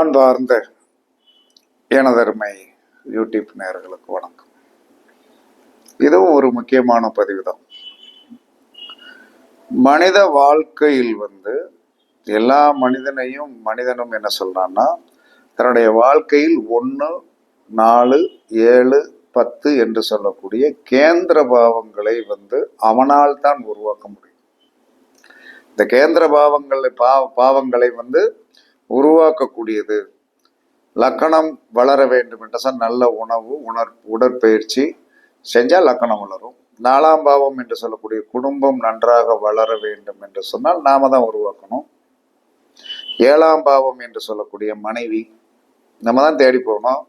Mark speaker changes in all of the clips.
Speaker 1: அன்பார்ந்த எனதருமை யூடியூப் நேர்களுக்கு வணக்கம். இதுவும் ஒரு முக்கியமான பதிவு தான் மனித வாழ்க்கையில் வந்து எல்லா மனிதனையும் மனிதனும் என்ன சொல்றான்னா தன்னுடைய வாழ்க்கையில் ஒன்று நாலு ஏழு பத்து என்று சொல்லக்கூடிய கேந்திர பாவங்களை வந்து அவனால் தான் உருவாக்க முடியும். இந்த கேந்திர பாவங்களை பாவ பாவங்களை வந்து உருவாக்கக்கூடியது. லக்கணம் வளர வேண்டும் என்று சொன்னால் நல்ல உணவு உணர் உடற்பயிற்சி செஞ்சால் லக்கணம் வளரும். நாலாம் பாவம் என்று சொல்லக்கூடிய குடும்பம் நன்றாக வளர வேண்டும் என்று சொன்னால் நாம தான் உருவாக்கணும். ஏழாம் பாவம் என்று சொல்லக்கூடிய மனைவி நம்ம தான் தேடி போகணும்.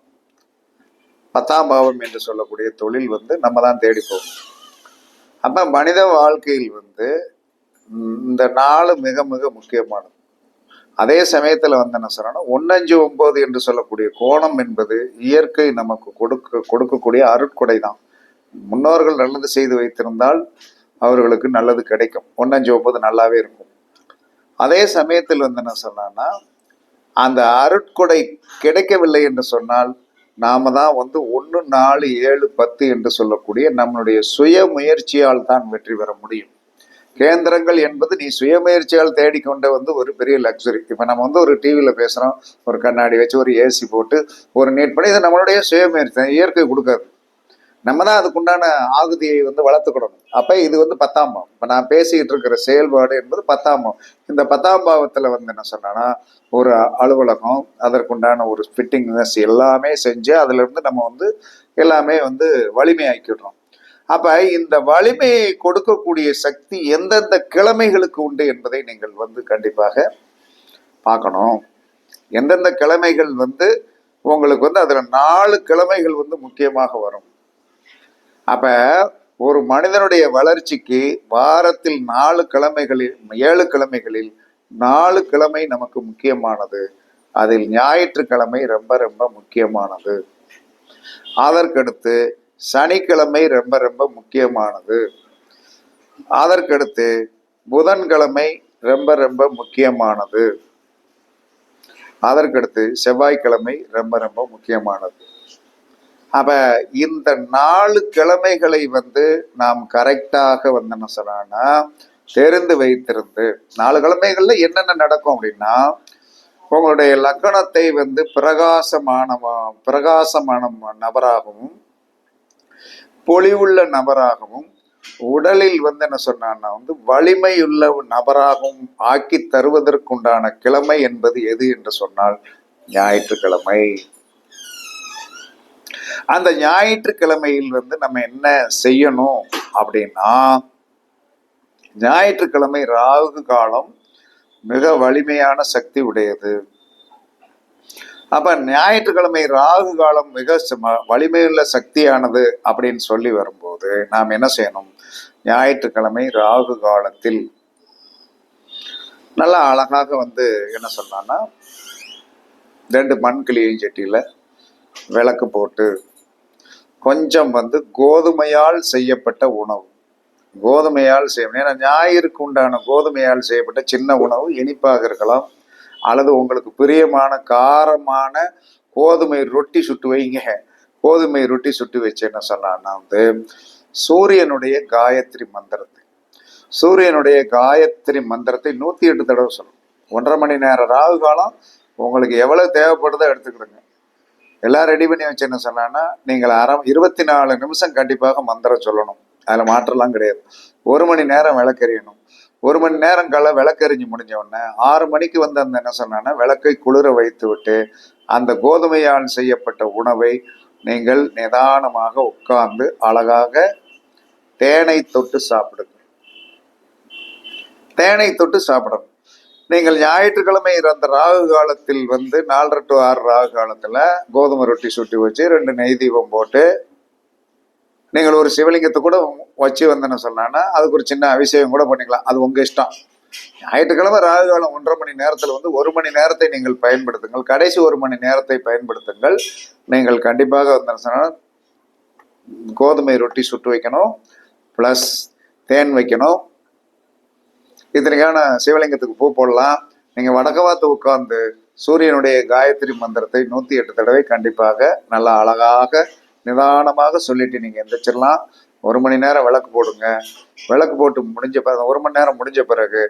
Speaker 1: பத்தாம் பாவம் என்று சொல்லக்கூடிய தொழில் வந்து நம்ம தான் தேடி போகணும். அப்ப மனித வாழ்க்கையில் வந்து இந்த நாலு மிக மிக முக்கியமானது. அதே சமயத்தில் வந்து என்ன சொல்லணும் ஒன்னஞ்சு ஒன்பது என்று சொல்லக்கூடிய கோணம் என்பது இயற்கை நமக்கு கொடுக்க கொடுக்கக்கூடிய அருட்கொடை தான். முன்னோர்கள் நல்லது செய்து வைத்திருந்தால் அவர்களுக்கு நல்லது கிடைக்கும். ஒன்னஞ்சு ஒன்பது நல்லாவே இருக்கும். அதே சமயத்தில் வந்து என்ன சொன்னான்னா அந்த அருட்கொடை கிடைக்கவில்லை என்று சொன்னால் நாம தான் வந்து ஒன்று நாலு ஏழு பத்து என்று சொல்லக்கூடிய நம்மளுடைய சுய முயற்சியால் தான் வெற்றி பெற முடியும். கேந்திரங்கள் என்பது நீ சுயமுயற்சியால் தேடிக்கொண்ட வந்து ஒரு பெரிய லக்ஸுரி இப்போ நம்ம வந்து ஒரு டிவியில் பேசுகிறோம் ஒரு கண்ணாடி வச்சு ஒரு ஏசி போட்டு ஒரு நீட் பண்ணி இது நம்மளுடைய சுயமுயற்சி தான். இயற்கை கொடுக்காது. நம்ம தான் அதுக்குண்டான ஆகுதியை வந்து வளர்த்துக்கிடணும். அப்போ இது வந்து பத்தாம் பாவம். இப்போ நான் பேசிக்கிட்டு இருக்கிற செயல்பாடு என்பது பத்தாம் பாவம். இந்த பத்தாம் பாவத்தில் வந்து என்ன சொன்னா ஒரு அலுவலகம் அதற்குண்டான ஒரு ஃபிட்டிங்னஸ் எல்லாமே செஞ்சு அதுல இருந்து நம்ம வந்து எல்லாமே வந்து வலிமையாக்கிடுறோம். அப்ப இந்த வலிமையை கொடுக்கக்கூடிய சக்தி எந்தெந்த கிழமைகளுக்கு உண்டு என்பதை நீங்கள் வந்து கண்டிப்பாக பார்க்கணும். எந்தெந்த கிழமைகள் வந்து உங்களுக்கு வந்து அதுல நாலு கிழமைகள் வந்து முக்கியமாக வரும். அப்ப ஒரு மனிதனுடைய வளர்ச்சிக்கு வாரத்தில் நாலு கிழமைகளில் ஏழு கிழமைகளில் நாலு கிழமை நமக்கு முக்கியமானது. அதில் ஞாயிற்றுக்கிழமை ரொம்ப ரொம்ப முக்கியமானது. அதற்கடுத்து சனிக்கிழமை ரொம்ப ரொம்ப முக்கியமானது. அதற்கடுத்து புதன்கிழமை ரொம்ப ரொம்ப முக்கியமானது. அதற்கடுத்து செவ்வாய்க்கிழமை ரொம்ப ரொம்ப முக்கியமானது. அப்ப இந்த நாலு கிழமைகளை வந்து நாம் கரெக்டாக வந்து என்ன சொன்னா தெரிந்து வைத்திருந்து நாலு கிழமைகள்ல என்னென்ன நடக்கும் அப்படின்னா உங்களுடைய லக்கணத்தை வந்து பிரகாசமான பிரகாசமான நபராகவும் பொலிவுள்ள நபராகவும் உடலில் வந்து என்ன சொன்னான்னா வந்து வலிமையுள்ள நபராகவும் ஆக்கி தருவதற்குண்டான கிழமை என்பது எது என்று சொன்னால் ஞாயிற்றுக்கிழமை. அந்த ஞாயிற்றுக்கிழமையில் வந்து நம்ம என்ன செய்யணும் அப்படின்னா ஞாயிற்றுக்கிழமை ராகு காலம் மிக வலிமையான சக்தி உடையது. அப்ப ஞாயிற்றுக்கிழமை ராகு காலம் மிக சம- வலிமையுள்ள சக்தியானது அப்படின்னு சொல்லி வரும்போது நாம் என்ன செய்யணும்? ஞாயிற்றுக்கிழமை ராகு காலத்தில் நல்லா அழகாக வந்து என்ன சொன்னான்னா ரெண்டு மண் கிளியும் சட்டியில விளக்கு போட்டு கொஞ்சம் வந்து கோதுமையால் செய்யப்பட்ட உணவு. கோதுமையால் செய்யணும் ஏன்னா ஞாயிற்கு உண்டான கோதுமையால் செய்யப்பட்ட சின்ன உணவு இனிப்பாக இருக்கலாம் அல்லது உங்களுக்கு பிரியமான காரமான கோதுமை ரொட்டி சுட்டு வைங்க. கோதுமை ரொட்டி சுட்டு வச்சு என்ன சொன்னான்னா வந்து சூரியனுடைய காயத்ரி மந்திரத்தை. சூரியனுடைய காயத்ரி மந்திரத்தை நூத்தி எட்டு தடவை சொல்லணும். ஒன்றரை மணி நேரம் ராகு காலம் உங்களுக்கு எவ்வளவு தேவைப்படுதோ எடுத்துக்கிடுங்க. எல்லாம் ரெடி பண்ணி வச்சு என்ன சொன்னான்னா நீங்கள் அரை இருபத்தி நாலு நிமிஷம் கண்டிப்பாக மந்திரம் சொல்லணும். அதில் மாற்றலாம் கிடையாது. ஒரு மணி நேரம் விளக்கறியணும். ஒரு மணி நேரம் கால விளக்கெறிஞ்சு முடிஞ்ச உடனே ஆறு மணிக்கு வந்து அந்த என்ன சொன்னான்னா விளக்கை குளிர வைத்து விட்டு அந்த கோதுமையால் செய்யப்பட்ட உணவை நீங்கள் நிதானமாக உட்கார்ந்து அழகாக தேனை தொட்டு சாப்பிடுங்க. தேனை தொட்டு சாப்பிடணும். நீங்கள் ஞாயிற்றுக்கிழமை அந்த ராகு காலத்தில் வந்து நாலரை டு ஆறு ராகு காலத்துல கோதுமை ரொட்டி சுட்டி வச்சு ரெண்டு நெய் தீபம் போட்டு நீங்கள் ஒரு சிவலிங்கத்தை கூட வச்சு வந்தேன்னு சொன்னான்னா அதுக்கு ஒரு சின்ன அபிஷேகம் கூட பண்ணிக்கலாம். அது உங்க இஷ்டம். ஞாயிற்றுக்கிழமை ராகு காலம் ஒன்றரை மணி நேரத்தில் வந்து ஒரு மணி நேரத்தை நீங்கள் பயன்படுத்துங்கள். கடைசி ஒரு மணி நேரத்தை பயன்படுத்துங்கள். நீங்கள் கண்டிப்பாக வந்து சொன்னால் கோதுமை ரொட்டி சுட்டு வைக்கணும். ப்ளஸ் தேன் வைக்கணும். இத்தனைக்கான சிவலிங்கத்துக்கு பூ போடலாம். நீங்கள் வடக்க உட்கார்ந்து உட்காந்து சூரியனுடைய காயத்ரி மந்திரத்தை நூற்றி எட்டு தடவை கண்டிப்பாக நல்லா அழகாக நிதானமாக சொல்லிட்டு நீங்கள் எந்திரிச்சிடலாம் ஒரு மணி நேரம் விளக்கு போடுங்க. விளக்கு போட்டு முடிஞ்ச பிறகு ஒரு மணி நேரம் முடிஞ்ச பிறகு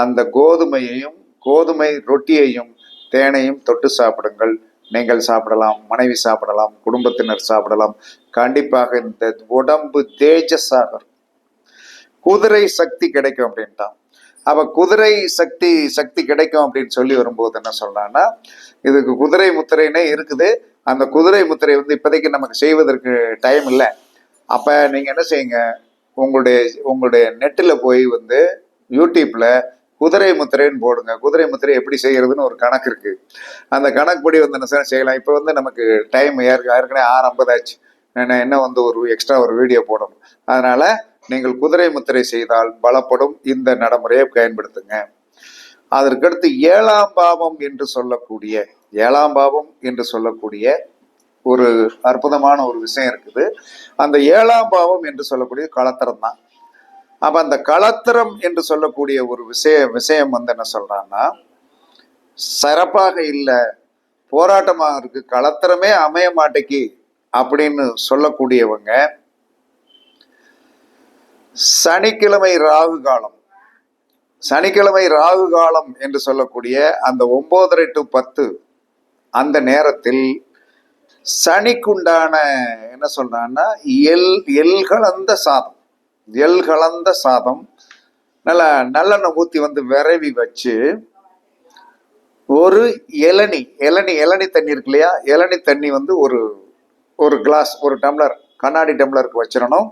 Speaker 1: அந்த கோதுமையையும் கோதுமை ரொட்டியையும் தேனையும் தொட்டு சாப்பிடுங்கள். நீங்கள் சாப்பிடலாம் மனைவி சாப்பிடலாம் குடும்பத்தினர் சாப்பிடலாம். கண்டிப்பாக இந்த உடம்பு தேஜஸாக குதிரை சக்தி கிடைக்கும் அப்படின்ட்டான் அப்ப குதிரை சக்தி சக்தி கிடைக்கும் அப்படின்னு சொல்லி வரும்போது என்ன சொல்றான்னா இதுக்கு குதிரை முத்திரைன்னே இருக்குது. அந்த குதிரை முத்திரை வந்து இப்போதைக்கு நமக்கு செய்வதற்கு டைம் இல்லை. அப்போ நீங்கள் என்ன செய்யுங்க? உங்களுடைய உங்களுடைய நெட்டில் போய் வந்து யூடியூப்பில் குதிரை முத்திரைன்னு போடுங்க. குதிரை முத்திரை எப்படி செய்கிறதுன்னு ஒரு கணக்கு இருக்குது அந்த கணக்குப்படி வந்து என்ன செய்யலாம்? இப்போ வந்து நமக்கு டைம் ஏற்கனவே ஆறு ஐம்பதாச்சு நான் என்ன வந்து ஒரு எக்ஸ்ட்ரா ஒரு வீடியோ போடணும்? அதனால் நீங்கள் குதிரை முத்திரை செய்தால் பலப்படும் இந்த நடைமுறையை பயன்படுத்துங்க. அதற்கடுத்து ஏழாம் பாவம் என்று சொல்லக்கூடிய ஏழாம் பாவம் என்று சொல்லக்கூடிய ஒரு அற்புதமான ஒரு விஷயம் இருக்குது. அந்த ஏழாம் பாவம் என்று சொல்லக்கூடிய களத்திரம் தான். அப்ப அந்த களத்திரம் என்று சொல்லக்கூடிய ஒரு விஷய விஷயம் வந்து என்ன சொல்றான்னா சிறப்பாக இல்லை போராட்டமாக இருக்கு களத்திரமே அமைய மாட்டேக்கு அப்படின்னு சொல்லக்கூடியவங்க சனிக்கிழமை ராகு காலம் சனிக்கிழமை ராகு காலம் என்று சொல்லக்கூடிய அந்த ஒன்பதரை டு பத்து அந்த நேரத்தில் சனிக்குண்டான என்ன சொல்றான்னா எல் எல் கலந்த சாதம். எல் கலந்த சாதம். நல்லா நல்லெண்ணெய் ஊற்றி வந்து விரவி வச்சு ஒரு இளநி இளநி இளநி தண்ணி இருக்கு இல்லையா? இளநி தண்ணி வந்து ஒரு ஒரு கிளாஸ் ஒரு டம்ளர் கண்ணாடி டம்ளருக்கு வச்சிடணும்.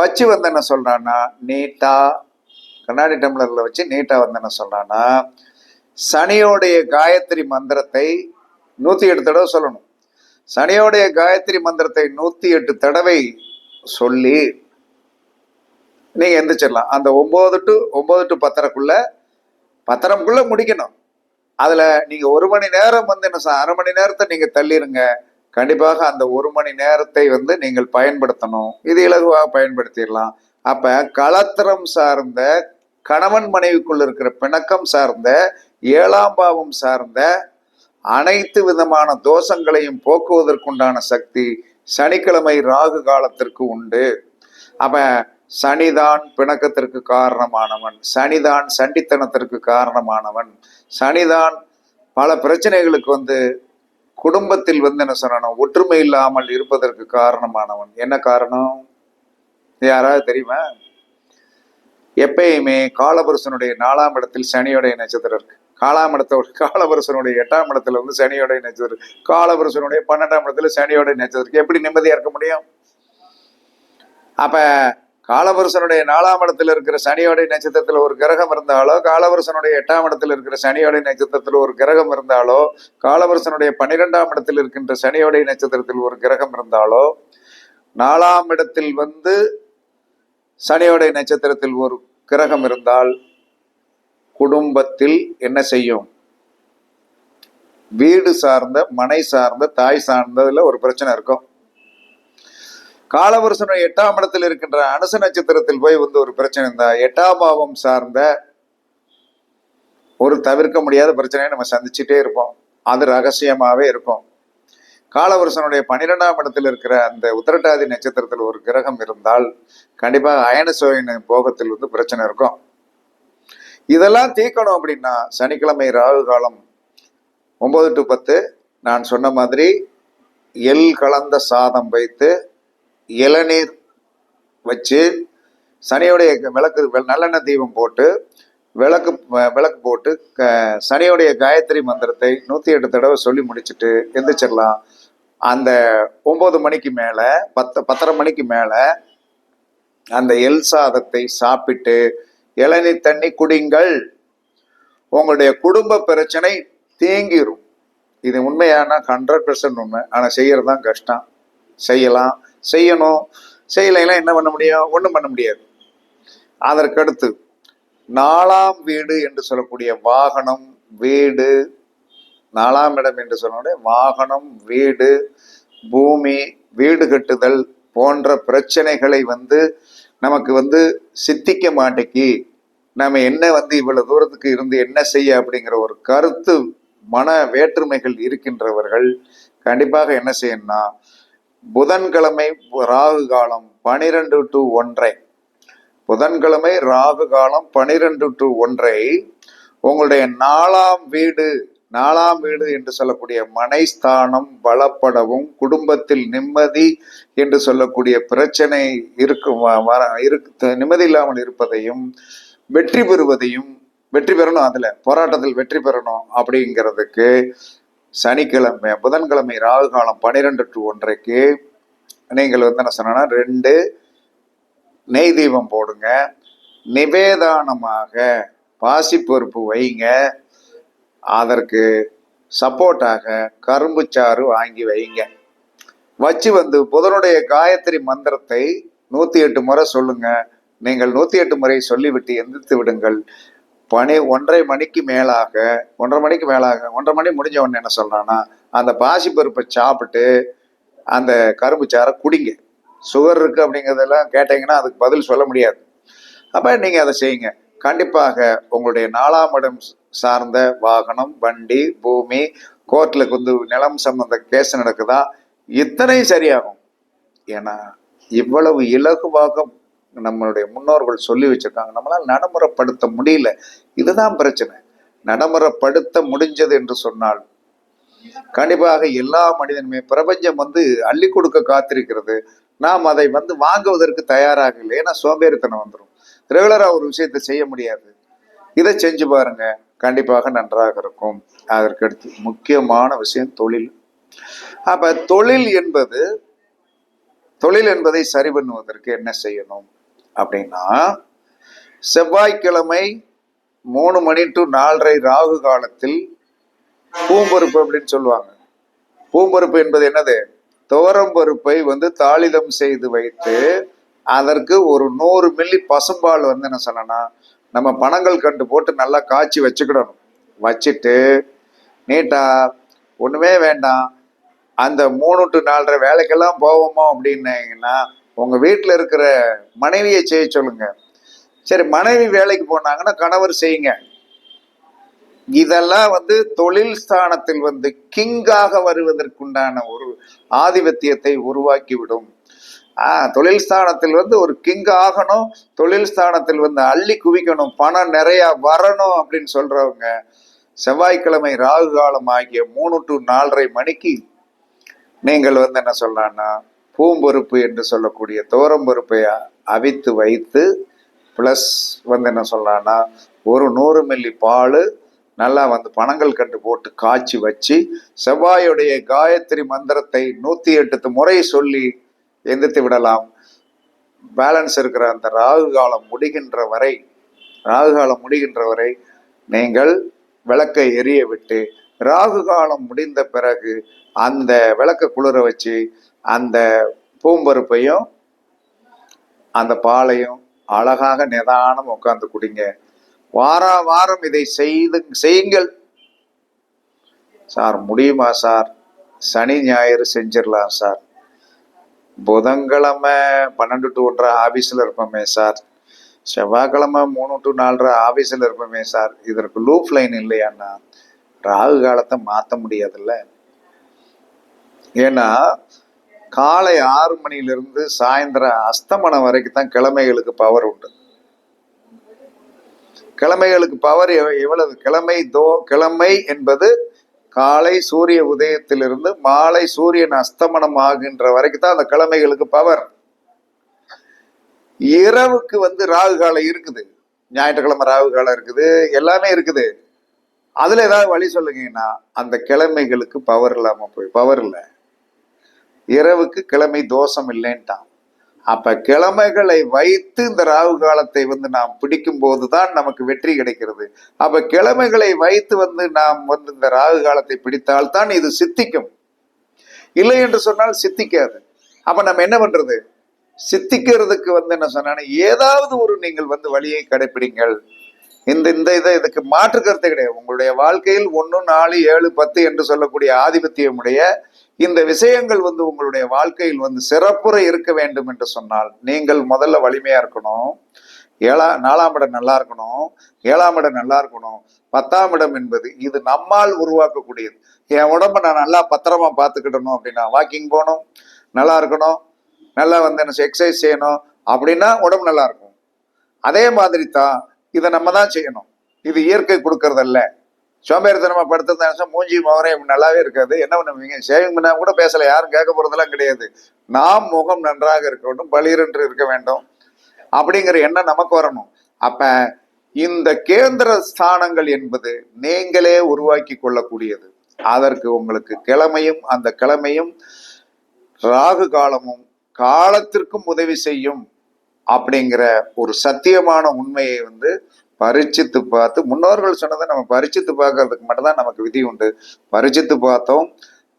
Speaker 1: வச்சு வந்து என்ன சொல்றான்னா நீட்டா கண்ணாடி டம்ளர்ல வச்சு நீட்டா வந்து என்ன சொல்றான்னா சனியோடைய காயத்ரி மந்திரத்தை நூத்தி எட்டு தடவை சொல்லணும். சனியோடைய காயத்ரி மந்திரத்தை நூத்தி எட்டு தடவை சொல்லி நீங்க எந்திரிச்சிடலாம். அந்த ஒன்பது டு ஒன்பது டு பத்தரைக்குள்ள பத்தரைக்குள்ள முடிக்கணும். அதுல நீங்க ஒரு மணி நேரம் வந்து என்ன அரை மணி நேரத்தை நீங்க தள்ளிருங்க. கண்டிப்பாக அந்த ஒரு மணி நேரத்தை வந்து நீங்கள் பயன்படுத்தணும். இது இலகுவாக பயன்படுத்திடலாம். அப்ப களத்திரம் சார்ந்த கணவன் மனைவிக்குள்ள இருக்கிற பிணக்கம் சார்ந்த ஏழாம் பாவம் சார்ந்த அனைத்து விதமான தோஷங்களையும் போக்குவதற்குண்டான சக்தி சனிக்கிழமை ராகு காலத்திற்கு உண்டு. அப்ப சனிதான் பிணக்கத்திற்கு காரணமானவன். சனிதான் சண்டித்தனத்திற்கு காரணமானவன். சனிதான் பல பிரச்சனைகளுக்கு வந்து குடும்பத்தில் வந்து என்ன சொல்லணும்? ஒற்றுமை இல்லாமல் இருப்பதற்கு காரணமானவன். என்ன காரணம்? யாராவது தெரியுமா? எப்பயுமே காலபுருஷனுடைய நாலாம் இடத்தில் சனியோடைய நட்சத்திரம் இருக்கு. காலாம் இடத்தோட காலபுரசனுடைய எட்டாம் இடத்துல வந்து சனியோடைய நட்சத்திரம் காலபுரசனுடைய பன்னெண்டாம் இடத்துல சனியோடைய நட்சத்திரம் எப்படி நிம்மதியா இருக்க முடியும்? அப்ப காலபுருஷனுடைய நாலாம் இடத்துல இருக்கிற சனியோடைய நட்சத்திரத்துல ஒரு கிரகம் இருந்தாலோ காலபுருஷனுடைய எட்டாம் இடத்துல இருக்கிற சனியோடைய நட்சத்திரத்துல ஒரு கிரகம் இருந்தாலோ காலபுருஷனுடைய பன்னிரெண்டாம் இடத்தில் இருக்கின்ற சனியோடைய நட்சத்திரத்தில் ஒரு கிரகம் இருந்தாலோ நாலாம் இடத்தில் வந்து சனியோடைய நட்சத்திரத்தில் ஒரு கிரகம் இருந்தால் குடும்பத்தில் என்ன செய்யும்? வீடு சார்ந்த மனை சார்ந்த தாய் சார்ந்ததுல ஒரு பிரச்சனை இருக்கும். காலவருஷனுடைய எட்டாம் இடத்தில் இருக்கின்ற அனுச நட்சத்திரத்தில் போய் வந்து ஒரு பிரச்சனை இருந்தா எட்டாம் பாவம் சார்ந்த ஒரு தவிர்க்க முடியாத பிரச்சனையை நம்ம சந்திச்சுட்டே இருப்போம். அது ரகசியமாவே இருக்கும். காலவருஷனுடைய பன்னிரெண்டாம் இடத்தில் இருக்கிற அந்த உத்திரட்டாதி நட்சத்திரத்தில் ஒரு கிரகம் இருந்தால் கண்டிப்பாக அயன சோயின் போகத்தில் வந்து பிரச்சனை இருக்கும். இதெல்லாம் தீர்க்கணும் அப்படின்னா சனிக்கிழமை ராகு காலம் ஒம்பது டு பத்து நான் சொன்ன மாதிரி எள் கலந்த சாதம் வைத்து இளநீர் வச்சு சனியுடைய விளக்கு நல்லெண்ணெய் தீபம் போட்டு விளக்கு விளக்கு போட்டு க- சனியுடைய காயத்ரி மந்திரத்தை நூற்றி எட்டு தடவை சொல்லி முடிச்சுட்டு எந்திரிச்சிடலாம். அந்த ஒம்பது மணிக்கு மேலே பத்து பத்தரை மணிக்கு மேலே அந்த எல் சாதத்தை சாப்பிட்டு இளநீர் தண்ணி குடிங்கள். உங்களுடைய குடும்ப பிரச்சனை தேங்கிரும். இது உண்மையான? ஹண்ட்ரட் பெர்சன்ட் உண்மை. ஆனால் செய்கிறது தான் கஷ்டம். செய்யலாம். செய்யணும். செய்யலைன்னா என்ன பண்ண முடியும்? ஒன்றும் பண்ண முடியாது. அதற்கடுத்து நாலாம் வீடு என்று சொல்லக்கூடிய வாகனம் வீடு. நாலாம் இடம் என்று சொல்லக்கூடிய வாகனம் வீடு பூமி வீடு கட்டுதல் போன்ற பிரச்சனைகளை வந்து நமக்கு வந்து சித்திக்க மாட்டேக்கு. நம்ம என்ன வந்து இவ்வளவு தூரத்துக்கு இருந்து என்ன செய்ய அப்படிங்கிற ஒரு கருத்து மன வேற்றுமைகள் இருக்கின்றவர்கள் கண்டிப்பாக என்ன செய்யணும்னா புதன்கிழமை ராகு காலம் பனிரெண்டு டு ஒன்றை. புதன்கிழமை ராகு காலம் பனிரெண்டு டு ஒன்றை. உங்களுடைய நாலாம் வீடு நாலாம் வீடு என்று சொல்லக்கூடிய மனைஸ்தானம் பலப்படவும் குடும்பத்தில் நிம்மதி என்று சொல்லக்கூடிய பிரச்சனை இருக்கும் வ- வர- இருக்கு நிம்மதி இல்லாமல் இருப்பதையும் வெற்றி பெறுவதையும் வெற்றி பெறணும் அதுல போராட்டத்தில் வெற்றி பெறணும் அப்படிங்கிறதுக்கு சனிக்கிழமை புதன்கிழமை ராகு காலம் பன்னிரெண்டு டு ஒன்றைக்கு நீங்கள் வந்து என்ன சொன்னா ரெண்டு நெய் தீபம் போடுங்க. நிவேதானமாக பாசிப்பருப்பு வைங்க. அதற்கு சப்போர்ட்டாக கரும்பு சாறு வாங்கி வைங்க. வச்சு வந்து புதனுடைய காயத்ரி மந்திரத்தை நூத்தி எட்டு முறை சொல்லுங்க. நீங்கள் நூத்தி எட்டு முறை சொல்லிவிட்டு எந்திரித்து விடுங்கள். பனி ஒன்றரை மணிக்கு மேலாக ஒன்றரை மணிக்கு மேலாக ஒன்றரை மணி முடிஞ்ச உடனே என்ன சொல்றான்னா அந்த பாசிப்பருப்பை சாப்பிட்டு அந்த கரும்பு சாறை குடிங்க. சுகர் இருக்கு அப்படிங்கிறதெல்லாம் கேட்டீங்கன்னா அதுக்கு பதில் சொல்ல முடியாது. அப்ப நீங்க அதை செய்யுங்க. கண்டிப்பாக உங்களுடைய நாலாம் இடம் சார்ந்த வாகனம் வண்டி பூமி கோர்ட்ல வந்து நிலம் சம்பந்த கேஸ் நடக்குதா? இத்தனையும் சரியாகும். ஏன்னா இவ்வளவு இலகுவாக நம்மளுடைய முன்னோர்கள் சொல்லி வச்சிருக்காங்க. நம்மளால் நடைமுறைப்படுத்த முடியல. இதுதான் பிரச்சனை. நடைமுறைப்படுத்த முடிஞ்சது என்று சொன்னால் கண்டிப்பாக எல்லா மனிதனுமே பிரபஞ்சம் வந்து அள்ளி கொடுக்க காத்திருக்கிறது. நாம் அதை வந்து வாங்குவதற்கு தயாராக இல்லை. ஏன்னா சோம்பேறித்தனம் வந்துடும் ரெகுலராக ஒரு விஷயத்தை செய்ய முடியாது. இதை செஞ்சு பாருங்க. கண்டிப்பாக நன்றாக இருக்கும். அதற்கடுத்து முக்கியமான விஷயம் தொழில். அப்ப தொழில் என்பது தொழில் என்பதை சரி பண்ணுவதற்கு என்ன செய்யணும் அப்படின்னா செவ்வாய்க்கிழமை மூணு மணி டு நாலரை ராகு காலத்தில் பூம்பருப்பு அப்படின்னு சொல்லுவாங்க. பூம்பருப்பு என்பது என்னது? துவரம் பருப்பை வந்து தாளிதம் செய்து வைத்து அதற்கு ஒரு நூறு மில்லி பசும்பால் வந்து என்ன சொன்னேன்னா நம்ம பணங்கள் கண்டு போட்டு நல்லா காய்ச்சி வச்சுக்கிடணும். வச்சுட்டு நீட்டா ஒன்றுமே வேண்டாம். அந்த மூணு டு நாலரை வேலைக்கெல்லாம் போவோமோ அப்படின்னீங்கன்னா உங்கள் வீட்டில் இருக்கிற மனைவியை செய்ய சொல்லுங்க. சரி மனைவி வேலைக்கு போனாங்கன்னா கணவர் செய்யுங்க. இதெல்லாம் வந்து தொழில் ஸ்தானத்தில் வந்து கிங்காக வருவதற்குண்டான ஒரு ஆதிபத்தியத்தை உருவாக்கிவிடும். தொழில் ஸ்தானத்தில் வந்து ஒரு கிங் ஆகணும் தொழில் ஸ்தானத்தில் வந்து அள்ளி குவிக்கணும் பணம் நிறைய வரணும் அப்படின்னு சொல்றவங்க செவ்வாய்க்கிழமை ராகு காலம் ஆகிய மூணு டு நாலரை மணிக்கு நீங்கள் வந்து என்ன சொல்லலாம்னா பூம்பொறுப்பு என்று சொல்லக்கூடிய துவரம்பருப்பை அவித்து வைத்து ப்ளஸ் வந்து என்ன சொல்லலாம்னா ஒரு நூறு மில்லி பால் நல்லா வந்து பணங்கள் கண்டு போட்டு காய்ச்சி வச்சு செவ்வாயுடைய காயத்ரி மந்திரத்தை நூற்றி எட்டு முறை சொல்லி எந்திரித்து விடலாம். பேலன்ஸ் இருக்கிற அந்த ராகு காலம் முடிகின்ற வரை ராகு காலம் முடிகின்ற வரை நீங்கள் விளக்கை எரிய விட்டு ராகு காலம் முடிந்த பிறகு அந்த விளக்க குளிர வச்சு அந்த பூம்பருப்பையும் அந்த பாலையும் அழகாக நிதானம் உட்கார்ந்து குடிங்க. வாரா வாரம் இதை செய்து செய்யுங்கள். சார் முடியுமா சார்? சனி ஞாயிறு செஞ்சிடலாம் சார். புதன்கிழமை பன்னெண்டு டு ஒன்றரை ஆபீஸ்ல இருப்போமே சார். செவ்வாய்க்கிழமை மூணு டு நாலரை ஆபீஸ்ல இருப்போமே சார். இதற்கு லூப் லைன் இல்லையான்னா ராகு காலத்தை மாற்ற முடியாதுல்ல. ஏன்னா காலை ஆறு மணியிலிருந்து சாயந்தரம் அஸ்தமனம் வரைக்கும் தான் கிழமைகளுக்கு பவர் உண்டு. கிழமைகளுக்கு பவர் எவ்வளவு? கிழமை தோ கிழமை என்பது காலை சூரிய உதயத்திலிருந்து மாலை சூரியன் அஸ்தமனம் ஆகின்ற வரைக்கும் தான் அந்த கிழமைகளுக்கு பவர் இரவுக்கு வந்து ராகு காலம் இருக்குது. ஞாயிற்றுக்கிழமை ராகு காலம் இருக்குது. எல்லாமே இருக்குது. அதுல ஏதாவது வழி சொல்லுங்கன்னா அந்த கிழமைகளுக்கு பவர் இல்லாம போய் பவர் இல்லை. இரவுக்கு கிழமை தோஷம் இல்லைன்ட்டான். அப்ப கிழமைகளை வைத்து இந்த ராகு காலத்தை வந்து நாம் பிடிக்கும் போதுதான் நமக்கு வெற்றி கிடைக்கிறது. அப்ப கிழமைகளை வைத்து வந்து நாம் வந்து இந்த ராகு காலத்தை பிடித்தால் தான் இது சித்திக்கும். இல்லை என்று சொன்னால் சித்திக்காது. அப்ப நம்ம என்ன பண்றது? சித்திக்கிறதுக்கு வந்து என்ன சொன்னா ஏதாவது ஒரு நீங்கள் வந்து வழியை கடைபிடிங்கள் இந்த இந்த இதை இதுக்கு மாற்று கருத்து கிடையாது. உங்களுடைய வாழ்க்கையில் ஒன்று நாலு ஏழு பத்து என்று சொல்லக்கூடிய ஆதிபத்தியமுடைய இந்த விஷயங்கள் வந்து உங்களுடைய வாழ்க்கையில் வந்து சிறப்புற இருக்க வேண்டும் என்று சொன்னால் நீங்கள் முதல்ல வலிமையா இருக்கணும். ஏழா நாலாம் இடம் நல்லா இருக்கணும். ஏழாம் இடம் நல்லா இருக்கணும். பத்தாம் இடம் என்பது இது நம்மால் உருவாக்கக்கூடியது. என் உடம்ப நான் நல்லா பத்திரமா பார்த்துக்கிடணும் அப்படின்னா வாக்கிங் போகணும் நல்லா இருக்கணும். நல்லா வந்து என்ன எக்ஸசைஸ் செய்யணும் அப்படின்னா உடம்பு நல்லா இருக்கும். அதே மாதிரி தான் இதை நம்ம தான் செய்யணும். இது இயற்கை கொடுக்கறதல்ல. சோம்பேறித்தனமா படுத்திருந்தா மூஞ்சி முகரே நல்லாவே இருக்காது. என்ன பண்ணுவீங்க? ஷேவிங் பண்ணா கூட பேசல. யாரும் கேட்க போறதெல்லாம் கிடையாது. நாம் முகம் நன்றாக இருக்க வேண்டும் பளிரென்று இருக்க வேண்டும். அப்படிங்கிற எண்ணம் நமக்கு வரணும். அப்ப இந்த கேந்திர ஸ்தானங்கள் என்பது நீங்களே உருவாக்கி கொள்ளக்கூடியது. அதற்கு உங்களுக்கு கிழமையும் அந்த கிழமையும் ராகு காலமும் காலத்திற்கும் உதவி செய்யும் அப்படிங்கிற ஒரு சத்தியமான உண்மையை வந்து பரிச்சித்து பார்த்து முன்னோர்கள் சொன்னதை நம்ம பரிச்சித்து பார்க்கறதுக்கு மட்டும்தான் நமக்கு விதி உண்டு. பரிச்சித்து பார்த்தோம்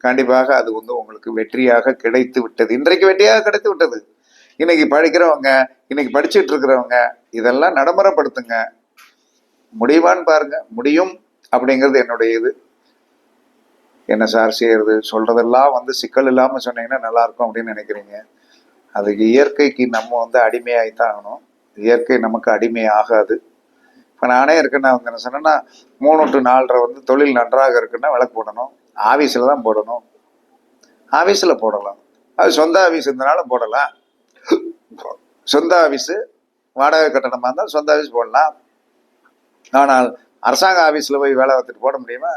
Speaker 1: கண்டிப்பாக அது வந்து உங்களுக்கு வெற்றியாக கிடைத்து விட்டது. இன்றைக்கு வெற்றியாக கிடைத்து விட்டது. இன்னைக்கு படிக்கிறவங்க இன்னைக்கு படிச்சுட்டு இருக்கிறவங்க இதெல்லாம் நடைமுறைப்படுத்துங்க. முடியுமான்னு பாருங்க. முடியும் அப்படிங்கிறது என்னுடைய இது. என்ன சார் செய்யறது? சொல்றதெல்லாம் வந்து சிக்கல் இல்லாமல் சொன்னீங்கன்னா நல்லா இருக்கும் அப்படின்னு நினைக்கிறீங்க. அதுக்கு இயற்கைக்கு நம்ம வந்து அடிமையாகி தான் ஆகணும். இயற்கை நமக்கு அடிமை ஆகாது இப்போ நானே இருக்கேன்னா அவங்க என்ன சொன்னேன்னா மூணு டு நாலரை வந்து தொழில் நன்றாக இருக்குன்னா விளக்கு போடணும். ஆஃபீஸில் தான் போடணும். ஆஃபீஸில் போடலாம். அது சொந்த ஆஃபீஸ் இருந்தனால போடலாம். சொந்த ஆஃபீஸு வாடகை கட்டணமாக இருந்தால் சொந்த ஆஃபீஸ் போடலாம். ஆனால் அரசாங்க ஆஃபீஸில் போய் வேலை பார்த்துட்டு போட முடியுமா?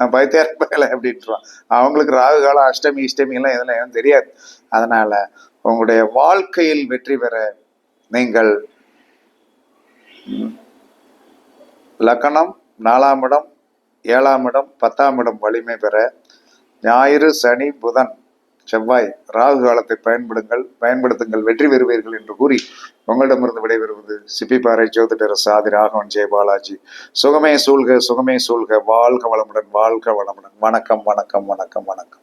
Speaker 1: நான் பைத்தியார் வேலை அப்படின்ட்டுருவான். அவங்களுக்கு ராகு காலம் அஷ்டமி இஷ்டமி எல்லாம் இதெல்லாம் எதுவும் தெரியாது. அதனால் உங்களுடைய வாழ்க்கையில் வெற்றி பெற நீங்கள் ம், லக்கணம் நாலாம் இடம் ஏழாம் இடம் பத்தாம் இடம் வலிமை பெற ஞாயிறு சனி புதன் செவ்வாய் ராகு காலத்தை பயன்படுங்கள் பயன்படுத்துங்கள் வெற்றி பெறுவீர்கள் என்று கூறி உங்களிடமிருந்து விடைபெறுவது சிப்பிப்பாறை ஜோதிடர் சாதி ராகவன் ஜெயபாலாஜி சுகமே சூழ்க சுகமே சூழ்க வாழ்க வளமுடன் வாழ்க வளமுடன். வணக்கம் வணக்கம் வணக்கம் வணக்கம்.